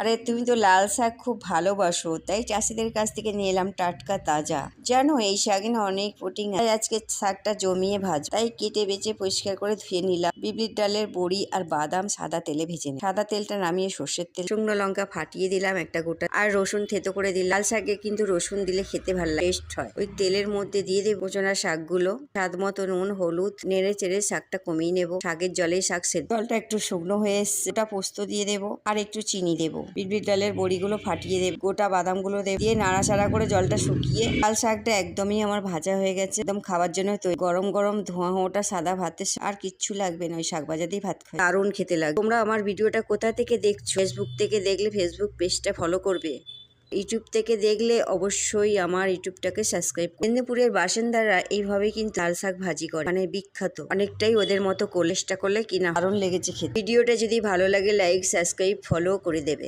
আরে তুমি তো লাল শাক খুব ভালোবাসো, তাই চাষিদের কাছ থেকে নিয়ে এলাম টাটকা তাজা। জানো, এই শাকে না অনেক প্রোটিন তাই আজকে শাকটা জমিয়ে ভাজ তাই কেটে বেছে পরিষ্কার করে ধুয়ে নিলাম। বিবির ডালের বড়ি আর বাদাম সাদা তেলে ভেজে নিই সাদা তেলটা নামিয়ে সর্ষের তেল, শুকনো লঙ্কা ফাটিয়ে দিলাম একটা গোটা। আর রসুন থেতো করে দিলাম। লাল শাকে কিন্তু রসুন দিলে খেতে ভালো লাগে টেস্ট হয়। ওই তেলের মধ্যে দিয়ে দেবো কোচনা শাকগুলো। স্বাদ মতো নুন, হলুদ, নেড়ে চেড়ে শাকটা কমিয়ে নেব। শাকের জলে শাক সেদ্ধ। জলটা একটু শুকনো হয়ে ওটা পোস্ত দিয়ে দেবো। আর একটু চিনি দেবো। বিড়বির ডালের বড়িগুলো ফাটিয়ে দেবো। গোটা বাদামগুলো দেবো। দিয়ে নাড়াচাড়া করে জলটা শুকিয়ে লাল শাকটা একদমই আমার ভাজা হয়ে গেছে। একদম খাবার জন্য তৈরি। গরম গরম ধোঁয়া ওটা সাদা ভাতে আর কিচ্ছু লাগবে না। ওই শাক ভাজা দিয়ে ভাত খাই দারুণ খেতে লাগে তোমরা আমার ভিডিওটা কোথা থেকে দেখছ? ফেসবুক থেকে দেখলে ফেসবুক পেজটা ফলো করবে। ইউটিউব থেকে দেখলে অবশ্যই আমার ইউটিউবটাকে সাবস্ক্রাইব মেদিনীপুরের বাসিন্দারা এইভাবেই কিন্তু লাল শাক ভাজি করে। মানে বিখ্যাত। অনেকটাই ওদের মতো কলেজটা করলে কিনা। দারুণ লেগেছে খেতে। ভিডিওটা যদি ভালো লাগে লাইক সাবস্ক্রাইব ফলো করে দেবে।